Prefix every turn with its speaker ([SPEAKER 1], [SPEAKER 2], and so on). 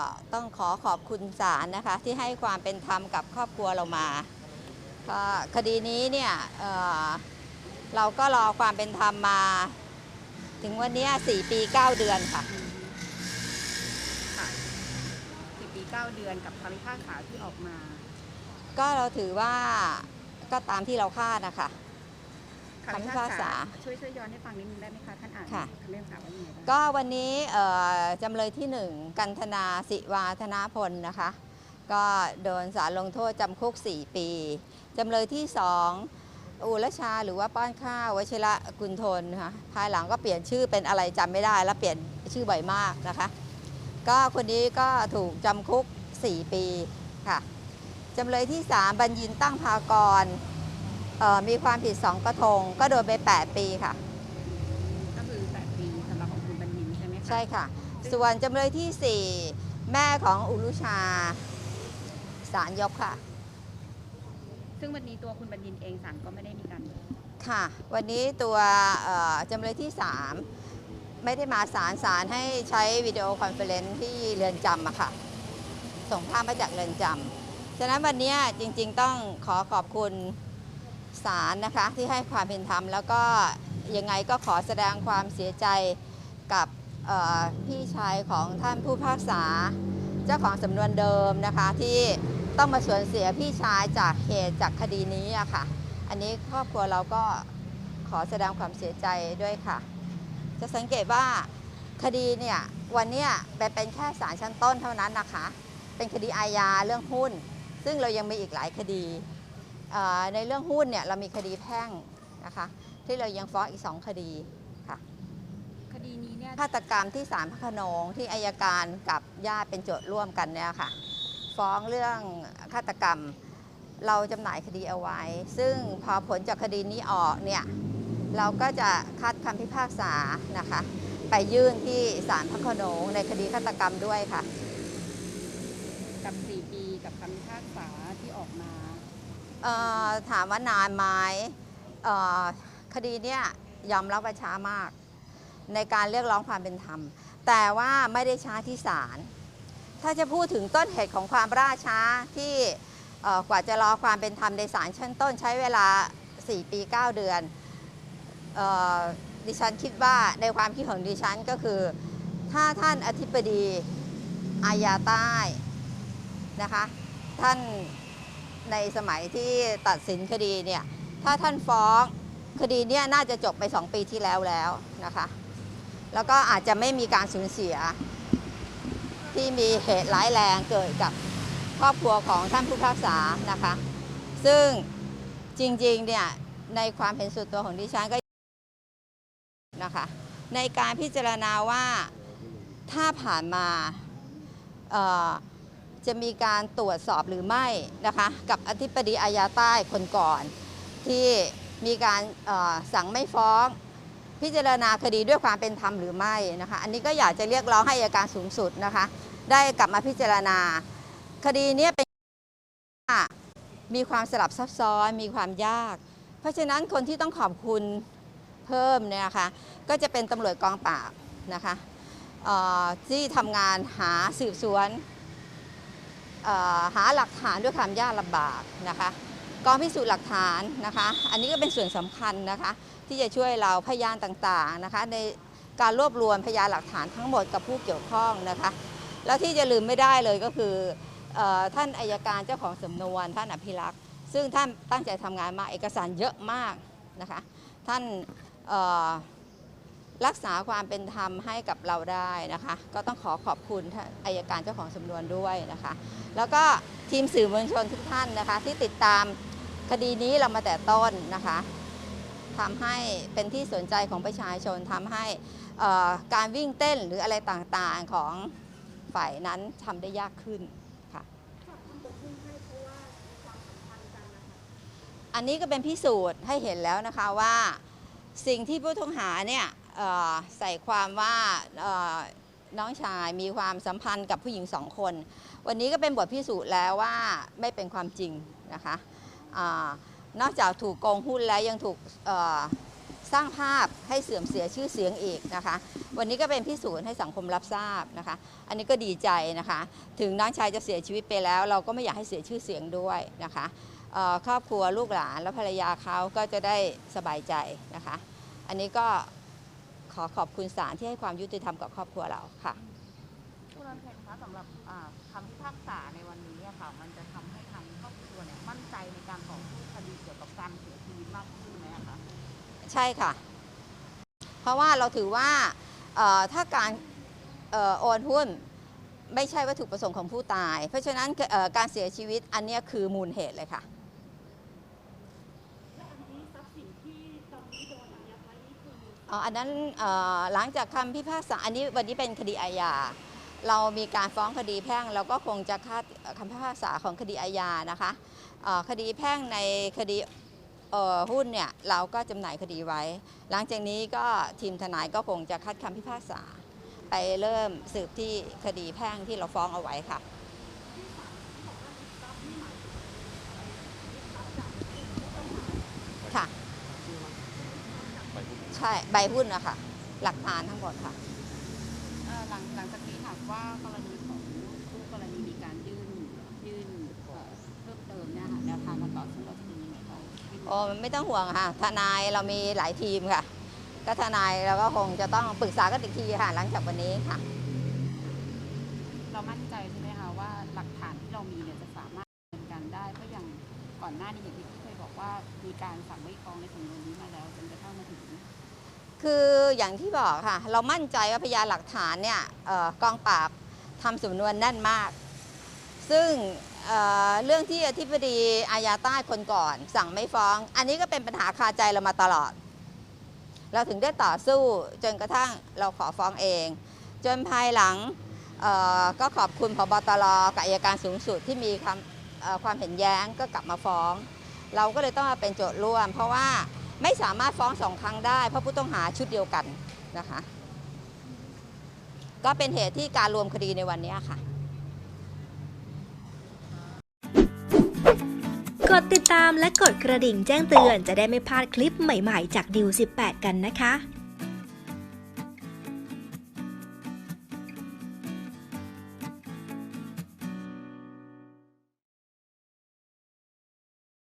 [SPEAKER 1] ก็ต้องขอขอบคุณศาลนะคะที่ให้ความเป็นธรรมกับครอบครัวเรามาก็คดีนี้เนี่ยเอ่อเราก็รอความเป็นธรรมมา ถึงวันเนี้ย4ปี9เดือนค่ะ
[SPEAKER 2] ค่ะสิบปีเก้าเดือนกับคำพิพากษาที่ออกมา
[SPEAKER 1] ก็เราถือว่าก็ตามที่เราคาดนะคะ
[SPEAKER 2] คำพิ
[SPEAKER 1] คำพิ
[SPEAKER 2] พา
[SPEAKER 1] พากก
[SPEAKER 2] ษา
[SPEAKER 1] ษา
[SPEAKER 2] ช่วยช่วยย้อนให้ฟังนิดนึงได้ไหมคะท่านอ่าน
[SPEAKER 1] ค่ะ
[SPEAKER 2] คำพิพากษาว่ายังไงบ้าง
[SPEAKER 1] ก็วันนี้เอ่อจำเลยที่หนึ่งกันธนาสิวาธนาพลนะคะ ก็โดนสารลงโทษจำคุก 4 ปีจำเลยที่สองอุรชาหรือว่าป้อนข้าววชิระกุลทนนะคะภายหลังก็เปลี่ยนชื่อเป็นอะไรจำไม่ได้ แล้วเปลี่ยนชื่อบ่อยมากนะคะ ก็คนนี้ก็ถูกจำคุก 4 ปีค่ะจำเลยที่ 3 บัญญินตั้งพากรเอ่อ มีความผิด 2 กระทง ก็โดนไป 8 ปีค่ะ
[SPEAKER 2] ก็คือแปดปีสำหรับของคุณบัญญินใช่ไหมคะ
[SPEAKER 1] ใช่ค่ะ ส่วนจำเลยที่ 4 แม่ของอุรุชาศาลยกค่ะ
[SPEAKER 2] ซึ่งวันนี้ตัวคุณบัญญินเองศาลก็ไม่ได้มีการ
[SPEAKER 1] ค่ะ วันนี้ตัวเอ่อจำเลยที่ 3 ไม่ได้มาศาลศาลให้ใช้วิดีโอคอนเฟอเรนซ์ที่เรือนจำอะค่ะ ส่งภาพมาจากเรือนจำฉะนั้นวันนี้จริง ๆ ต้องขอขอบคุณ ศาลนะคะที่ให้ความเป็นธรรม แล้วก็ยังไงก็ขอแสดงความเสียใจกับพี่ชายของท่านผู้พิพากษา เจ้าของสำนวนเดิมนะคะที่ต้องมาสูญเสียพี่ชายจากเหตุจากคดีนี้อะค่ะ อันนี้ครอบครัวเราก็ขอแสดงความเสียใจด้วยค่ะ จะสังเกตว่าคดีเนี่ยวันนี้เป็นเป็นแค่ศาลชั้นต้นเท่านั้นนะคะ เป็นคดีอาญาเรื่องหุ้น ซึ่งเรายังมีอีกหลายคดี ในเรื่องหุ้นเนี่ยเรามีคดีแพ่งนะคะที่เรายังฟ้องอีกสองคดีค่ะ
[SPEAKER 2] คดีนี้เนี่ย
[SPEAKER 1] ฆาตกรรมที่ศาลพระโขนงที่อายการกับญาติเป็นโจทย์ร่วมกันเนี่ยค่ะฟ้องเรื่องฆาตกรรมเราจำหน่ายคดีเอาไว้ ซึ่งพอผลจากคดีนี้ออกเนี่ยเราก็จะคัดคำพิพากษานะคะไปยื่นที่ศาลพระโขนงในคดีฆาตกรรมด้วยค่ะ
[SPEAKER 2] กับสี่ปีกับคำพิพากษาที่ออกมา
[SPEAKER 1] เอ่อ ถามว่านานไหมคดีเนี่ยยอมรับว่าช้ามาก ในการเรียกร้องความเป็นธรรม แต่ว่าไม่ได้ช้าที่ศาลถ้าจะพูดถึงต้นเหตุของความล่าช้าที่กว่าจะรอความเป็นธรรมในศาลชั้นต้นใช้เวลา 4 ปี 9 เดือนออดิฉันคิดว่าในความคิดของดิฉันก็คือ ถ้าท่านอธิบดีอาญาใต้นะคะท่าน ในสมัยที่ตัดสินคดีเนี่ยถ้าท่านฟ้องคดีเนี่ยน่าจะจบไป 2 ปีที่แล้วแล้วนะคะ แล้วก็อาจจะไม่มีการสูญเสีย ที่มีเหตุร้ายแรงเกิดกับครอบครัวของท่านผู้พิพากษานะคะ ซึ่งจริงๆเนี่ยในความเห็นส่วนตัวของดิฉันก็นะคะในการพิจารณาว่าถ้าผ่านมาเอ่อ จะมีการตรวจสอบหรือไม่นะคะกับอธิบดีอาญาใต้คนก่อน ที่มีการสั่งไม่ฟ้อง พิจารณาคดีด้วยความเป็นธรรมหรือไม่นะคะอันนี้ก็อยากจะเรียกร้องให้อัยการสูงสุดนะคะได้กลับมาพิจารณา คดีนี้เป็นมีความสลับซับซ้อนมีความยาก เพราะฉะนั้นคนที่ต้องขอบคุณเพิ่มเนี่ยนะคะก็จะเป็นตำรวจกองปราบนะคะที่ทำงานหาสืบสวน หาหลักฐานด้วยความยากลำบากนะคะกองพิสูจน์หลักฐานนะคะ อันนี้ก็เป็นส่วนสำคัญนะคะ ที่จะช่วยเราพยานต่างๆนะคะ ในการรวบรวมพยานหลักฐานทั้งหมดกับผู้เกี่ยวข้องนะคะ แล้วที่จะลืมไม่ได้เลยก็คืออท่านอายการเจ้าของสำนวน ท่านอภิรักษ์ซึ่งท่านตั้งใจทำงานมาเอกสารเยอะมากนะคะ ท่านอ รักษาความเป็นธรรมให้กับเราได้นะคะ ก็ต้องขอขอบคุณท่านอายการเจ้าของสำนวนด้วยนะคะ แล้วก็ทีมสื่อมวลชนทุกท่านนะคะ ที่ติดตามคดีนี้เรามาแต่ต้นนะคะทำให้เป็นที่สนใจของประชาชนทำให้การวิ่งเต้นหรืออะไรต่างๆของฝ่ายนั้นทำได้ยากขึ้นค่ะอันนี้ก็เป็นพิสูจน์ให้เห็นแล้วนะคะว่าสิ่งที่ผู้ต้องหาเนี่ย ใส่ความว่าน้องชายมีความสัมพันธ์กับผู้หญิงสองคน วันนี้ก็เป็นบทพิสูจน์แล้วว่าไม่เป็นความจริงนะคะอนอกจากถูกโกงหุ้นแล้วยังถูกสร้างภาพให้เสื่อมเสียชื่อเสียงอีกนะคะ วันนี้ก็เป็นพิสูจน์ให้สังคมรับทราบนะคะ อันนี้ก็ดีใจนะคะ ถึงน้องชายจะเสียชีวิตไปแล้ว เราก็ไม่อยากให้เสียชื่อเสียงด้วยนะคะครอบครัวลูกหลานและภรรยาเขาก็จะได้สบายใจนะคะ อันนี้ก็ ขอขอบคุณศาลที่ให้ความยุติธรรมกับครอบครัวเราค่ะ
[SPEAKER 3] คุณรันเพนคะสำหรับอ่าคำพิพากษาในวันนี้อะค่ะมันจะทำให้ทางครอบครัวเนี่ยมั่นใจในการต่อสู้คดีเกี่ยวกับการเสียชีวิตมากขึ้นไหมอะคะ
[SPEAKER 1] ใช่ค่ะ เพราะว่าเราถือว่าเอ่อถ้าการเอ่อโอนหุ้นไม่ใช่วัตถุประสงค์ของผู้ตาย เพราะฉะนั้นเอ่อการเสียชีวิตอันเนี้ยคือมูลเหตุเลยค่ะ อ๋ออันนั้นหลังจากคำพิพากษาอันนี้วันนี้เป็นคดีอาญาเรามีการฟ้องคดีแพ่งเราก็คงจะคาดคำพิพากษาของคดีอาญานะคะคดีแพ่งในคดีหุ้นเนี่ยเราก็จำหน่ายคดีไว้ หลังจากนี้ก็ทีมทนายก็คงจะคัดคำพิพากษา ไปเริ่มสืบที่คดีแพ่งที่เราฟ้องเอาไว้ค่ะ ใช่ใบหุ้นนะคะหลักฐานทั้งหมดค่ะ
[SPEAKER 2] เอ่อหลังหลังจากนี้หากว่ากรณีของผู้กรณีมีการยื่นยื่นเอ่อเพิ่มเติมเนี่ยค่ะแนวทางการต่อสู้เราจะเป็นยังไงบ้าง
[SPEAKER 1] โอ้ไม่ต้องห่วงค่ะ ทนายเรามีหลายทีมค่ะ ก็ทนายเราก็คงจะต้องปรึกษากันอีกทีค่ะหลังจากวันนี้ค่ะ
[SPEAKER 2] เรามั่นใจใช่ไหมคะว่าหลักฐานที่เรามีเนี่ยจะสามารถดำเนินการได้เพราะอย่างก่อนหน้านี้อย่างที่พี่เคยบอกว่ามีการสั่งไม่ฟ้องในสำนวนนี้มาแล้วจนกระทั่งมาถึง
[SPEAKER 1] คืออย่างที่บอกค่ะ เรามั่นใจว่าพยานหลักฐานเนี่ยออกองปราบทำสำนวนแน่นมาก ซึ่งเเรื่องที่อธิบดีอาญาใต้คนก่อน สั่งไม่ฟ้อง อันนี้ก็เป็นปัญหาคาใจเรามาตลอด เราถึงได้ต่อสู้จนกระทั่งเราขอฟ้องเอง จนภายหลังก็ขอบคุณพบตรกับอัยการสูงสุดที่มีความเอ่อความเห็นแย้งก็กลับมาฟ้อง เราก็เลยต้องมาเป็นโจทย์ร่วม เพราะว่า ไม่สามารถฟ้องสองครั้งได้ เพราะผู้ต้องหาชุดเดียวกันนะคะ ก็เป็นเหตุที่การรวมคดีในวันนี้ค่ะ
[SPEAKER 4] กดติดตามและกดกระดิ่งแจ้งเตือนจะได้ไม่พลาดคลิปใหม่ๆ จากดิว18 กันนะคะ